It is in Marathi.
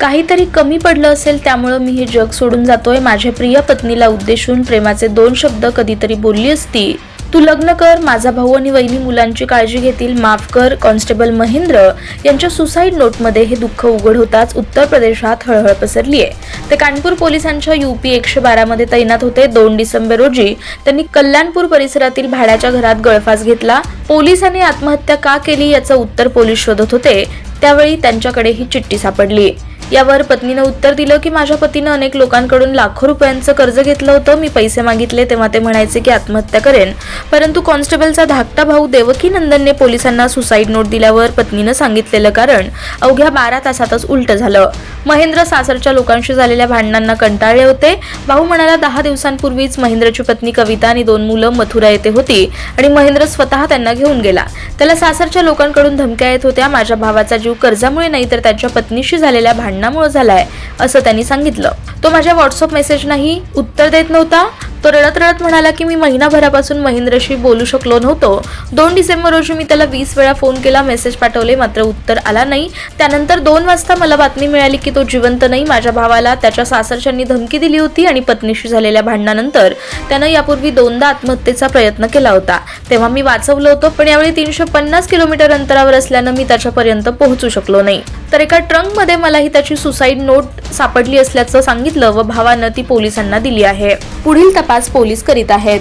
काहीतरी कमी पडलं असेल त्यामुळं मी हे जग सोडून जातोय. माझ्या प्रिय पत्नीला उद्देशून प्रेमाचे दोन शब्द कधीतरी बोलली असती तू लग्न कर माझा भाऊ आणि वहिनी मुलांची काळजी घेतील माफ कर कॉन्स्टेबल महेंद्र यांच्या सुसाईड नोटमध्ये हे दुःख उघड होताच उत्तर प्रदेशात हळहळ पसरली आहे ते कानपूर पोलिसांच्या युपी एकशे बारामध्ये तैनात होते. दोन डिसेंबर रोजी त्यांनी कल्याणपूर परिसरातील भाड्याच्या घरात गळफास घेतला. पोलिसांनी आत्महत्या का केली याचं उत्तर पोलीस शोधत होते. त्यावेळी त्यांच्याकडे ही चिठ्ठी सापडली. यावर पत्नीनं उत्तर दिलं की माझ्या पतीनं अनेक लोकांकडून लाखो रुपयांचं कर्ज घेतलं होतं. मी पैसे मागितले. तेव्हा ते म्हणायचे की आत्महत्या करेन. परंतु कॉन्स्टेबलचा धाकटा भाऊ देवकी नंदनने पोलिसांना सुसाईड नोट दिल्यावर पत्नीनं सांगितलेलं कारण अवघ्या बारा तासातच उलट झालं. महेंद्र सासरच्या लोकांशी झालेल्या भांडणांना कंटाळले होते. भाऊ म्हणाला दहा दिवसांपूर्वीच महेंद्रची पत्नी कविता आणि दोन मुलं मथुरा येथे होती आणि महेंद्र स्वतः त्यांना घेऊन गेला. त्याला सासरच्या लोकांकडून धमक्या येत होत्या. माझ्या भावाचा जीव कर्जामुळे नाही तर त्याच्या पत्नीशी झालेल्या भांडण भांडणामुळे झालाय असं त्यांनी सांगितलं. तो माझ्या व्हॉट्सअप मेसेजनाही उत्तर देत नव्हता तो रडत रडत म्हणाला की मी महिनाभरापासून महेंद्रशी बोलू शकलो नव्हतो. दोन डिसेंबर रोजी मी त्याला वीस वेळा फोन केला मेसेज पाठवले मात्र उत्तर आला नाही. त्यानंतर दोन वाजता मला बातमी मिळाली की तो जिवंत नाही माझ्या भावाला त्याच्या सासरच्यांनी धमकी दिली होती आणि पत्नीशी झालेल्या भांडणानंतर त्यानं यापूर्वी दोनदा आत्महत्येचा प्रयत्न केला होता. तेव्हा मी वाचवलं होतं पण यावेळी तीनशे पन्नास किलोमीटर अंतरावर असल्यानं मी त्याच्यापर्यंत पोहोचू शकलो नाही. तर एका ट्रंकमध्ये मलाही त्याची सुसाईड नोट सापडली असल्याचं सांगितलं व भावानं ती पोलिसांना दिली आहे. पुढील तपास पोलीस करीत आहेत.